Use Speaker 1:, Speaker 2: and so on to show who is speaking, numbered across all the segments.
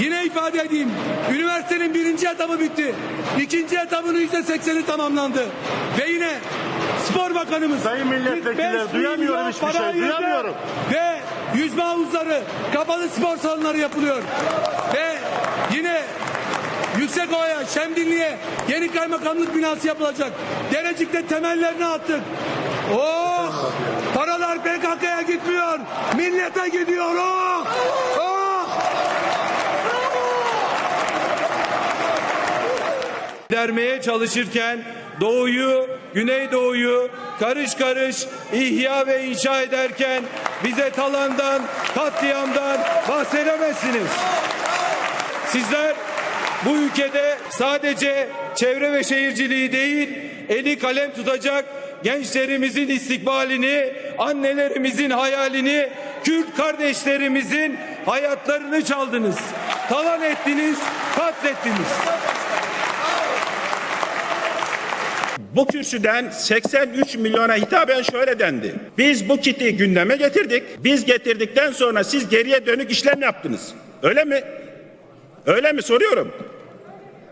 Speaker 1: Yine ifade edeyim. Üniversitenin birinci etabı bitti. İkinci etabının yüzde sekseni tamamlandı. Ve yine spor bakanımız
Speaker 2: Sayın milletvekilleri,
Speaker 1: 45
Speaker 2: duyamıyorum hiçbir şey, duyamıyorum.
Speaker 1: Ve yüzme havuzları, kapalı spor salonları yapılıyor. Ve yine Yüksekova'ya, Şemdinli'ye yeni kaymakamlık binası yapılacak. Derecik'te temellerini attık. Oh! Paralar PKK'ya gitmiyor. Millete gidiyor. Oh! Dermeye çalışırken doğuyu, güneydoğuyu karış karış ihya ve inşa ederken bize talandan, katliamdan bahsedemezsiniz. Sizler bu ülkede sadece çevre ve şehirciliği değil, eli kalem tutacak gençlerimizin istikbalini, annelerimizin hayalini, Kürt kardeşlerimizin hayatlarını çaldınız. Talan ettiniz, katlettiniz.
Speaker 3: Bu kürsüden 83 milyona hitaben şöyle dendi. Biz bu kiti gündeme getirdik. Biz getirdikten sonra siz geriye dönük işlem yaptınız. Öyle mi? Öyle mi soruyorum.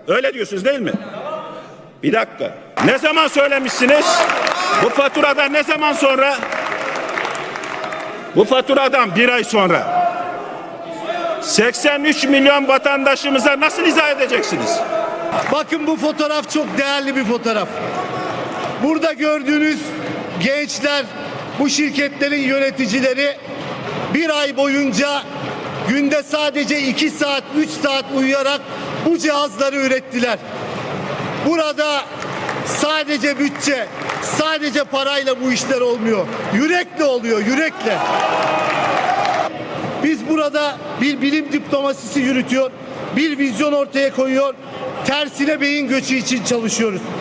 Speaker 3: Öyle diyorsunuz değil mi? Bir dakika. Ne zaman söylemişsiniz? Bu faturadan ne zaman sonra? Bu faturadan bir ay sonra. 83 milyon vatandaşımıza nasıl izah edeceksiniz?
Speaker 4: Bakın bu fotoğraf çok değerli bir fotoğraf. Burada gördüğünüz gençler, bu şirketlerin yöneticileri bir ay boyunca günde sadece iki saat, üç saat uyuyarak bu cihazları ürettiler. Burada sadece bütçe, sadece parayla bu işler olmuyor. Yürekle oluyor, yürekle. Biz burada bir bilim diplomasisi yürütüyor, bir vizyon ortaya koyuyor, tersine beyin göçü için çalışıyoruz.